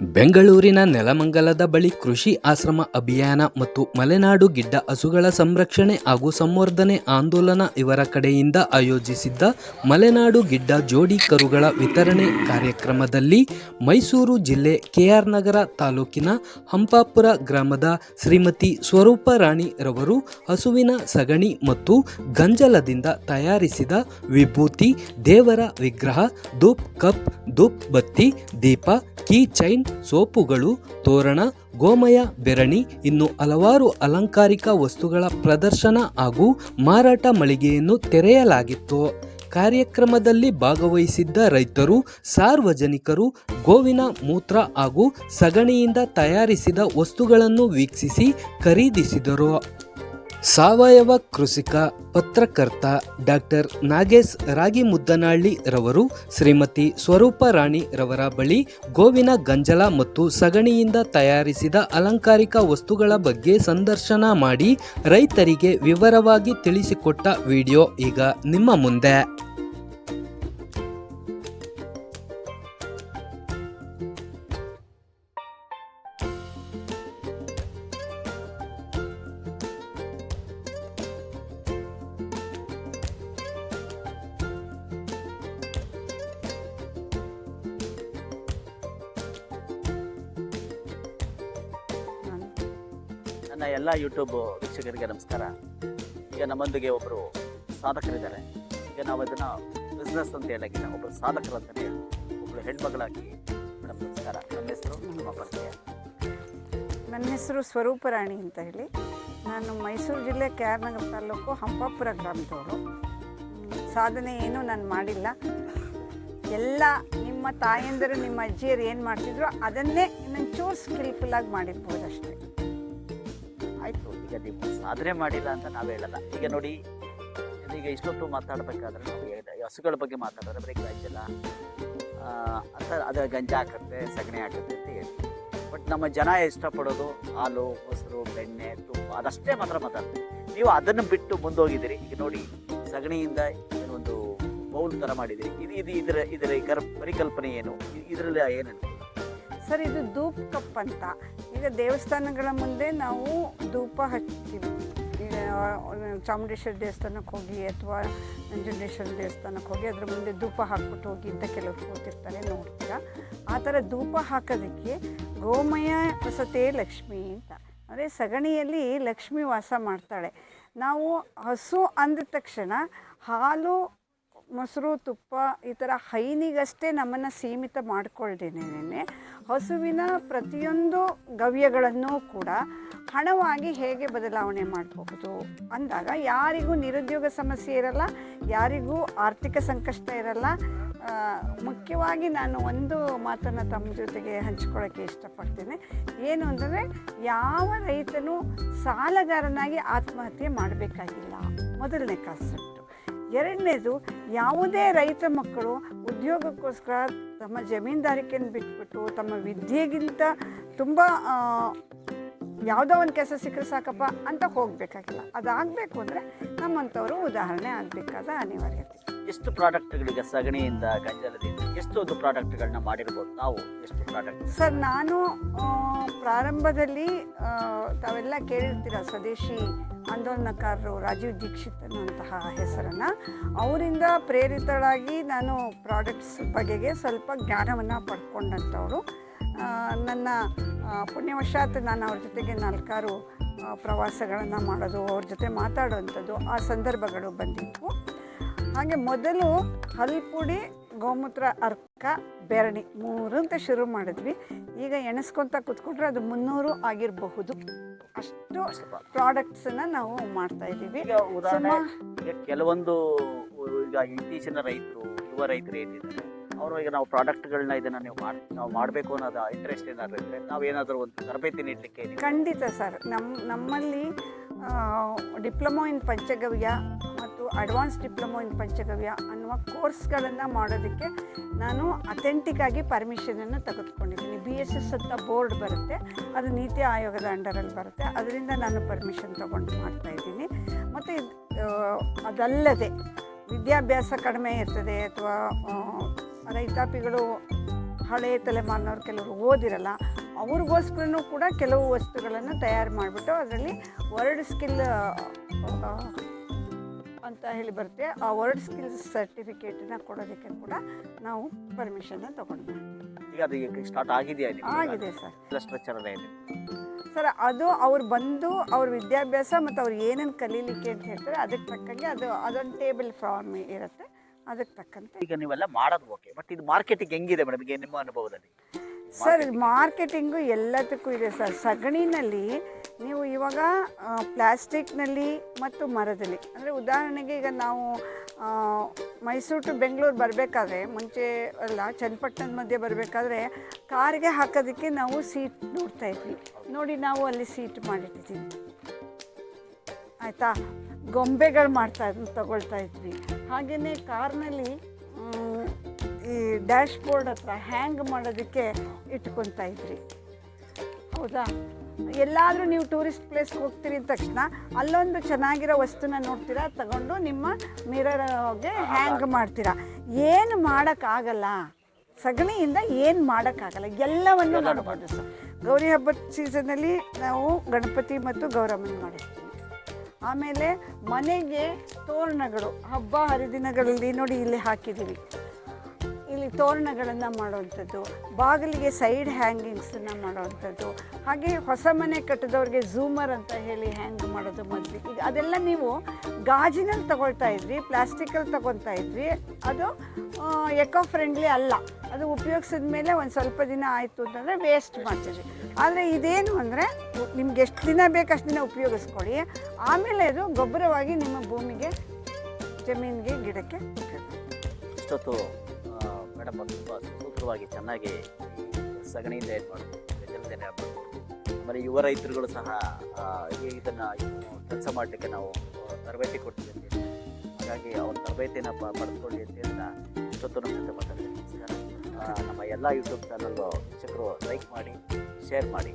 ಬೆಂಗಳೂರಿನ ನೆಲಮಂಗಲದ ಬಳಿ ಕೃಷಿ ಆಶ್ರಮ ಅಭಿಯಾನ ಮತ್ತು ಮಲೆನಾಡು ಗಿಡ್ಡ ಹಸುಗಳ ಸಂರಕ್ಷಣೆ ಹಾಗೂ ಸಂವರ್ಧನೆ ಆಂದೋಲನ ಇವರ ಕಡೆಯಿಂದ ಆಯೋಜಿಸಿದ್ದ ಮಲೆನಾಡು ಗಿಡ್ಡ ಜೋಡಿ ಕರುಗಳ ವಿತರಣೆ ಕಾರ್ಯಕ್ರಮದಲ್ಲಿ ಮೈಸೂರು ಜಿಲ್ಲೆ ಕೆಆರ್ ನಗರ ತಾಲೂಕಿನ ಹಂಪಾಪುರ ಗ್ರಾಮದ ಶ್ರೀಮತಿ ಸ್ವರೂಪ ರಾಣಿ ರವರು ಹಸುವಿನ ಸಗಣಿ ಮತ್ತು ಗಂಜಲದಿಂದ ತಯಾರಿಸಿದ ವಿಭೂತಿ, ದೇವರ ವಿಗ್ರಹ, ಧೂಪ್ ಕಪ್, ಧೂಪ್ ಬತ್ತಿ, ದೀಪ ಕೀ ಚೈನ್ ಸೋಪುಗಳು, ತೋರಣ, ಗೋಮಯ, ಬೆರಣಿ ಇನ್ನು ಹಲವಾರು ಅಲಂಕಾರಿಕ ವಸ್ತುಗಳ ಪ್ರದರ್ಶನ ಹಾಗೂ ಮಾರಾಟ ಮಳಿಗೆಯನ್ನು ತೆರೆಯಲಾಗಿತ್ತು. ಕಾರ್ಯಕ್ರಮದಲ್ಲಿ ಭಾಗವಹಿಸಿದ್ದ ರೈತರು, ಸಾರ್ವಜನಿಕರು, ಗೋವಿನ ಮೂತ್ರ ಹಾಗೂ ಸಗಣಿಯಿಂದ ತಯಾರಿಸಿದ ವಸ್ತುಗಳನ್ನು ವೀಕ್ಷಿಸಿ ಖರೀದಿಸಿದರು. ಸಾವಯವ ಕೃಷಿಕ ಪತ್ರಕರ್ತ ಡಾಕ್ಟರ್ ನಾಗೇಶ್ ರಾಗಿ ರಾಗಿಮುದ್ದನಹಳ್ಳಿ ರವರು, ಶ್ರೀಮತಿ ಸ್ವರೂಪ ರಾಣಿ ರವರ ಬಳಿ ಗೋವಿನ ಗಂಜಲ ಮತ್ತು ಸಗಣಿಯಿಂದ ತಯಾರಿಸಿದ ಅಲಂಕಾರಿಕ ವಸ್ತುಗಳ ಬಗ್ಗೆ ಸಂದರ್ಶನ ಮಾಡಿ ರೈತರಿಗೆ ವಿವರವಾಗಿ ತಿಳಿಸಿಕೊಟ್ಟ ವಿಡಿಯೋ ಈಗ ನಿಮ್ಮ ಮುಂದೆ. ನನ್ನ ಎಲ್ಲ ಯೂಟ್ಯೂಬ್ ವೀಕ್ಷಕರಿಗೆ ನಮಸ್ಕಾರ. ಈಗ ನಮ್ಮೊಂದಿಗೆ ಒಬ್ಬರು ಸಾಧಕರಿದ್ದಾರೆ. ಈಗ ನಾವು ಅದನ್ನು ಬಿಸ್ನೆಸ್ ಅಂತ ಹೇಳಾಗಿಲ್ಲ ಒಬ್ಬರು ಸಾಧಕರು ಅಂತಲೇ ಒಬ್ಬರು ಹೆಣ್ಮಗಳಾಗಿ ಮೇಡಮ್ ನಮಸ್ಕಾರ. ನನ್ನ ಹೆಸರು ನಿಮ್ಮ ಪರಿಚಯ ನನ್ನ ಹೆಸರು ಸ್ವರೂಪರಾಣಿ ಅಂತ ಹೇಳಿ. ನಾನು ಮೈಸೂರು ಜಿಲ್ಲೆ ಕೆ ಆರ್ ನಗರ ತಾಲೂಕು ಹಂಪಾಪುರ ಗ್ರಾಮದವರು ಸಾಧನೆ ಏನೂ ನಾನು ಮಾಡಿಲ್ಲ. ಎಲ್ಲ ನಿಮ್ಮ ತಾಯಂದರು, ನಿಮ್ಮ ಅಜ್ಜಿಯರು ಏನು ಮಾಡ್ತಿದ್ರು ಅದನ್ನೇ ಇನ್ನೊಂಚೂರು ಸ್ಕಿಲ್ಫುಲ್ಲಾಗಿ ಮಾಡಿರ್ಬೋದು ಅಷ್ಟೇ ಈಗ ನೀವು ಸಾಧನೆ ಮಾಡಿಲ್ಲ ಅಂತ ನಾವು ಹೇಳಲ್ಲ. ಈಗ ನೋಡಿ ಈಗ ಇಷ್ಟೊತ್ತು ಮಾತಾಡಬೇಕಾದ್ರೆ ನಾವು ಹಸುಗಳ ಬಗ್ಗೆ ಮಾತಾಡಿದ್ರೆ ಬರೀ ಗಂಜಲ ಅಂತ ಅದರ ಗಂಜ ಹಾಕುತ್ತೆ, ಸಗಣಿ ಹಾಕುತ್ತೆ ಅಂತ ಹೇಳ್ತೀವಿ ಬಟ್ ನಮ್ಮ ಜನ ಇಷ್ಟಪಡೋದು ಹಾಲು, ಮೊಸರು, ಬೆಣ್ಣೆ, ತುಪ್ಪ, ಅದಷ್ಟೇ ಮಾತ್ರ ಮಾತಾಡ್ತೀವಿ ನೀವು ಅದನ್ನು ಬಿಟ್ಟು ಮುಂದೋಗಿದ್ದೀರಿ. ಈಗ ನೋಡಿ, ಸಗಣಿಯಿಂದ ಒಂದು ಬೌಲ್ ಥರ ಮಾಡಿದ್ದೀರಿ. ಇದು ಇದು, ಇದರ ಇದರ ಪರಿಕಲ್ಪನೆ ಏನು? ಇದರಲ್ಲಿ ಏನಂತ ಸರ್, ಇದು ಧೂಪ್ ಕಪ್ ಅಂತ. ಈಗ ದೇವಸ್ಥಾನಗಳ ಮುಂದೆ ನಾವು ಧೂಪ ಹಚ್ತೀವಿ ಈಗ ಚಾಮುಂಡೇಶ್ವರಿ ದೇವಸ್ಥಾನಕ್ಕೆ ಹೋಗಿ ಅಥವಾ ನಂಜುಂಡೇಶ್ವರಿ ದೇವಸ್ಥಾನಕ್ಕೆ ಹೋಗಿ ಅದ್ರ ಮುಂದೆ ಧೂಪ ಹಾಕ್ಬಿಟ್ಟು ಹೋಗಿ ಅಂತ ಕೆಲವರು ಕೂತಿರ್ತಾರೆ, ನೋಡ್ತೀರಾ? ಆ ಥರ ಧೂಪ ಹಾಕೋದಕ್ಕೆ ಗೋಮಯ ವಸತೆ ಲಕ್ಷ್ಮಿ ಅಂತ. ಅಂದರೆ ಸಗಣಿಯಲ್ಲಿ ಲಕ್ಷ್ಮಿ ವಾಸ ಮಾಡ್ತಾಳೆ. ನಾವು ಹಸು ಅಂದ ತಕ್ಷಣ ಹಾಲು ಮೊಸರು, ತುಪ್ಪ ಈ ಥರ ಹೈನಿಗಷ್ಟೇ ನಮ್ಮನ್ನು ಸೀಮಿತ ಮಾಡ್ಕೊಳ್ದೇನೆ ಹಸುವಿನ ಪ್ರತಿಯೊಂದು ಗವ್ಯಗಳನ್ನು ಕೂಡ ಹಣವಾಗಿ ಹೇಗೆ ಬದಲಾವಣೆ ಮಾಡಬಹುದು ಅಂದಾಗ ಯಾರಿಗೂ ನಿರುದ್ಯೋಗ ಸಮಸ್ಯೆ ಇರಲ್ಲ, ಯಾರಿಗೂ ಆರ್ಥಿಕ ಸಂಕಷ್ಟ ಇರಲ್ಲ. ಮುಖ್ಯವಾಗಿ ನಾನು ಒಂದು ಮಾತನ್ನು ತಮ್ಮ ಜೊತೆಗೆ ಹಂಚ್ಕೊಳ್ಳೋಕ್ಕೆ ಇಷ್ಟಪಡ್ತೇನೆ. ಏನು ಅಂದರೆ ಯಾವ ರೈತನು ಸಾಲಗಾರನಾಗಿ ಆತ್ಮಹತ್ಯೆ ಮಾಡಬೇಕಾಗಿಲ್ಲ. ಮೊದಲನೇ ಕಾನ್ಸೆಪ್ಟು. ಎರಡನೇದು ಯಾವುದೇ ರೈತ ಮಕ್ಕಳು ಉದ್ಯೋಗಕ್ಕೋಸ್ಕರ ತಮ್ಮ ಜಮೀನ್ದಾರಿಕೆಯನ್ನು ಬಿಟ್ಬಿಟ್ಟು ತಮ್ಮ ವಿದ್ಯೆಗಿಂತ ತುಂಬ ಯಾವುದೋ ಒಂದು ಕೆಲಸ ಸಿಕ್ಕರೆ ಸಾಕಪ್ಪ ಅಂತ ಹೋಗಬೇಕಾಗಿಲ್ಲ. ಅದಾಗಬೇಕು ಅಂದರೆ ನಮ್ಮಂಥವರು ಉದಾಹರಣೆ ಆಗಬೇಕಾದ ಅನಿವಾರ್ಯತೆ. ಎಷ್ಟು ಪ್ರಾಡಕ್ಟ್ಗಳಿಗೆ ಸಗಣಿಯಿಂದ ಗಂಜಲದಿಂದ ಎಷ್ಟು ಒಂದು ಪ್ರಾಡಕ್ಟ್ಗಳನ್ನ ಮಾಡಿರ್ಬೋದು ನಾವು? ಎಷ್ಟು ಪ್ರಾಡಕ್ಟ್? ಸರ್ ನಾನು ಪ್ರಾರಂಭದಲ್ಲಿ ತಾವೆಲ್ಲ ಕೇಳಿರ್ತೀರ ಸ್ವದೇಶಿ ಆಂದೋಲನಕಾರರು ರಾಜೀವ್ ದೀಕ್ಷಿತ್ ಅನ್ನುವಂತಹ ಹೆಸರನ್ನು, ಅವರಿಂದ ಪ್ರೇರಿತಳಾಗಿ ನಾನು ಪ್ರಾಡಕ್ಟ್ಸ್ ಬಗೆಗೆ ಸ್ವಲ್ಪ ಜ್ಞಾನವನ್ನು ಪಡ್ಕೊಂಡಂಥವಳು ನನ್ನ ಪುಣ್ಯವಶಾತ್ ನಾನು ಅವ್ರ ಜೊತೆಗೆ ನಾಲ್ಕಾರು ಪ್ರವಾಸಗಳನ್ನು ಮಾಡೋದು, ಅವ್ರ ಜೊತೆ ಮಾತಾಡುವಂಥದ್ದು ಆ ಸಂದರ್ಭಗಳು ಬಂದಿದ್ದವು ಹಾಗೆ ಮೊದಲು ಹಲ್ಪುಡಿ ಗೋಮೂತ್ರ ಅರ್ಕ ಬೆರಣಿ ಮೂರು ಅಂತ ಶುರು ಮಾಡಿದ್ವಿ. ಈಗ ಎಣಿಸ್ಕೊತ ಕೂತ್ಕೊಂಡ್ರೆ ಅದು ಮುನ್ನೂರು ಆಗಿರಬಹುದು. ಅಷ್ಟು ಪ್ರಾಡಕ್ಟ್ಸನ್ನು ನಾವು ಮಾಡ್ತಾ ಇದ್ದೀವಿ. ಕೆಲವೊಂದು ಈಗ ಇತ್ತೀಚಿನ ರೈತರು ಯುವ ರೈತರು ಏನಿದ್ದಾರೆ ಅವರು ಈಗ ನಾವು ಪ್ರಾಡಕ್ಟ್ಗಳನ್ನ ಇದನ್ನ ನೀವು ಮಾಡಿ ನಾವು ಮಾಡಬೇಕು ಅನ್ನೋದು ಇಂಟ್ರೆಸ್ಟ್ ಏನಾದರೂ ಇದ್ರೆ ನಾವು ಏನಾದರೂ ಒಂದು ತರಬೇತಿ ನೀಡಲಿಕ್ಕೆ ಖಂಡಿತ ಸರ್. ನಮ್ಮ ನಮ್ಮಲ್ಲಿ diploma in Panchagavya advance diploma in Panchagavya ಅನ್ನುವ ಕೋರ್ಸ್ಗಳನ್ನು ಮಾಡೋದಕ್ಕೆ ನಾನು ಅಥೆಂಟಿಕ್ಕಾಗಿ ಪರ್ಮಿಷನನ್ನು ತೆಗೆದುಕೊಂಡಿದ್ದೀನಿ. ಬಿ ಎಸ್ ಎಸ್ ಅಂತ ಬೋರ್ಡ್ ಬರುತ್ತೆ. ಅದು ನೀತಿ ಆಯೋಗದ ಅಂಡರಲ್ಲಿ ಬರುತ್ತೆ. ಅದರಿಂದ ನಾನು ಪರ್ಮಿಷನ್ ತೊಗೊಂಡು ಮಾಡ್ತಾಯಿದ್ದೀನಿ ಮತ್ತು ಅದಲ್ಲದೆ ವಿದ್ಯಾಭ್ಯಾಸ ಕಡಿಮೆ ಇರ್ತದೆ ಅಥವಾ ರೈತಾಪಿಗಳು ಹಳೆಯ ತಲೆಮಾರಿನವ್ರು ಕೆಲವರು ಓದಿರಲ್ಲ, ಅವ್ರಿಗೋಸ್ಕರನೂ ಕೂಡ ಕೆಲವು ವಸ್ತುಗಳನ್ನು ತಯಾರು ಮಾಡಿಬಿಟ್ಟು ಅದರಲ್ಲಿ ವರ್ಡ್ ಸ್ಕಿಲ್ ಅಂತ ಹೇಳಿ ಬರುತ್ತೆ. ಆ ವರ್ಡ್ ಸ್ಕಿಲ್ಸ್ ಸರ್ಟಿಫಿಕೇಟನ್ನ ಕೊಡೋದಕ್ಕೆ ಕೂಡ ನಾವು ಪರ್ಮಿಷನ್ನ ತೊಗೊಂಡು ಈಗ ಅದು ಈಗ ಸ್ಟಾರ್ಟ್ ಆಗಿದೆಯಾ ಅಲ್ಲಿ ಆಗಿದೆ ಸರ್. ಎಲ್ಲ ಸ್ಟ್ರಕ್ಚರ್ ಎಲ್ಲ ಇದೆ. ಸರ್ ಅದು ಅವ್ರು ಬಂದು ಅವ್ರ ವಿದ್ಯಾಭ್ಯಾಸ ಮತ್ತು ಅವ್ರು ಏನೇನು ಕಲೀಲಿಕ್ಕೆ ಅಂತ ಹೇಳ್ತಾರೆ ಅದಕ್ಕೆ ತಕ್ಕಂಗೆ ಅದು ಅದೊಂದು ಟೇಬಲ್ ಫಾರ್ಮ್ ಇರುತ್ತೆ. ಅದಕ್ಕೆ ತಕ್ಕಂತೆ. ಈಗ ನೀವೆಲ್ಲ ಮಾಡೋದು ಓಕೆ ಬಟ್ ಇದು ಮಾರ್ಕೆಟಿಂಗ್ ಹೆಂಗಿದೆ ಮೇಡಮ್ ಈಗ ನಿಮ್ಮ ಅನುಭವದಲ್ಲಿ? ಸರ್ ಮಾರ್ಕೆಟಿಂಗು ಎಲ್ಲದಕ್ಕೂ ಇದೆ ಸರ್. ಸಗಣಿನಲ್ಲಿ ನೀವು ಇವಾಗ ಪ್ಲಾಸ್ಟಿಕ್ನಲ್ಲಿ ಮತ್ತು ಮರದಲ್ಲಿ, ಅಂದರೆ ಉದಾಹರಣೆಗೆ ಈಗ ನಾವು ಮೈಸೂರು ಟು ಬೆಂಗಳೂರು ಬರಬೇಕಾದ್ರೆ, ಮುಂಚೆ ಅಲ್ಲ, ಚನ್ನಪಟ್ಟಣದ ಮಧ್ಯೆ ಬರಬೇಕಾದ್ರೆ, ಕಾರಿಗೆ ಹಾಕೋದಕ್ಕೆ ನಾವು ಸೀಟ್ ನೋಡ್ತಾ ಇದ್ವಿ. ನೋಡಿ, ನಾವು ಅಲ್ಲಿ ಸೀಟ್ ಮಾಡಿಟ್ಟಿದ್ದೀವಿ. ಆಯಿತಾ? ಗೊಂಬೆಗಳು ಮಾಡ್ತಾ ತಗೊಳ್ತಾ ಇದ್ವಿ. ಹಾಗೆಯೇ ಕಾರ್ನಲ್ಲಿ ಈ ಡ್ಯಾಶ್ ಬೋರ್ಡ್ ಹತ್ರ ಹ್ಯಾಂಗ್ ಮಾಡೋದಕ್ಕೆ ಇಟ್ಕೊತಾ ಇದ್ರಿ? ಹೌದಾ? ಎಲ್ಲಾದರೂ ನೀವು ಟೂರಿಸ್ಟ್ ಪ್ಲೇಸ್ಗೆ ಹೋಗ್ತೀರಿ ಅಂದ ತಕ್ಷಣ ಅಲ್ಲೊಂದು ಚೆನ್ನಾಗಿರೋ ವಸ್ತುನ ನೋಡ್ತೀರಾ ತಗೊಂಡು ನಿಮ್ಮ ಮಿರರ್ಗೆ ಹ್ಯಾಂಗ್ ಮಾಡ್ತೀರಾ. ಏನು ಮಾಡೋಕ್ಕಾಗಲ್ಲ. ಸಗಣಿಯಿಂದ ಏನು ಮಾಡೋಕ್ಕಾಗಲ್ಲ. ಎಲ್ಲವನ್ನು ನೋಡ್ಬೋದು ಸರ್. ಗೌರಿ ಹಬ್ಬದ ಸೀಸನಲ್ಲಿ ನಾವು ಗಣಪತಿ ಮತ್ತು ಗೌರಮ್ಮನ ಮಾಡಿರ್ತೀವಿ. ಆಮೇಲೆ ಮನೆಗೆ ತೋರಣಗಳು ಹಬ್ಬ ಹರಿದಿನಗಳಲ್ಲಿ ನೋಡಿ ಇಲ್ಲಿ ಹಾಕಿದ್ದೀವಿ. ತೋರಣಗಳನ್ನು ಮಾಡುವಂಥದ್ದು, ಬಾಗಿಲಿಗೆ ಸೈಡ್ ಹ್ಯಾಂಗಿಂಗ್ಸನ್ನು ಮಾಡುವಂಥದ್ದು, ಹಾಗೆ ಹೊಸ ಮನೆ ಕಟ್ಟಿದವ್ರಿಗೆ ಝೂಮರ್ ಅಂತ ಹೇಳಿ ಹ್ಯಾಂಗ್ ಮಾಡೋದು ಮೊದಲು. ಈಗ ಅದೆಲ್ಲ ನೀವು ಗಾಜಿನಲ್ಲಿ ತಗೊಳ್ತಾ ಇದ್ರಿ, ಪ್ಲಾಸ್ಟಿಕಲ್ಲಿ ತಗೊತಾ ಇದ್ರಿ. ಅದು ಎಕೋ ಫ್ರೆಂಡ್ಲಿ ಅಲ್ಲ. ಅದು ಉಪಯೋಗಿಸಿದ ಮೇಲೆ ಒಂದು ಸ್ವಲ್ಪ ದಿನ ಆಯಿತು ಅಂತಂದರೆ ವೇಸ್ಟ್ ಮಾಡ್ತೀರಿ. ಆದರೆ ಇದೇನು ಅಂದರೆ ನಿಮ್ಗೆ ಎಷ್ಟು ದಿನ ಬೇಕು ಅಷ್ಟು ದಿನ ಉಪಯೋಗಿಸ್ಕೊಳ್ಳಿ ಆಮೇಲೆ ಅದು ಗೊಬ್ಬರವಾಗಿ ನಿಮ್ಮ ಭೂಮಿಗೆ, ಜಮೀನಿಗೆ, ಗಿಡಕ್ಕೆ ಇಷ್ಟೊತ್ತು ಮೇಡಮ್ ತುಂಬ ಸೂತ್ರವಾಗಿ ಚೆನ್ನಾಗಿ ಸಗಣಿಯಿಂದ ಏನು ಮಾಡ್ತಾರೆ ಜನತೆಯನ್ನು ಆಮೇಲೆ ಯುವ ರೈತರುಗಳು ಸಹ ಇದನ್ನು ಕೆಲಸ ಮಾಡಲಿಕ್ಕೆ ನಾವು ತರಬೇತಿ ಕೊಡ್ತೀವಿ. ಹಾಗಾಗಿ ಅವ್ರ ತರಬೇತಿನ ಪಡೆದುಕೊಳ್ಳಿ ಅಂತ ಹೇಳ್ತಾ ಇಷ್ಟೊತ್ತು ನಮ್ಮ ಜೊತೆ ಮಾತಾಡ್ತೀನಿ ನಮ್ಮ ಎಲ್ಲ ಯೂಟ್ಯೂಬ್ ಚಾನಲ್ಲು ವೀಕ್ಷಕರು ಲೈಕ್ ಮಾಡಿ ಶೇರ್ ಮಾಡಿ.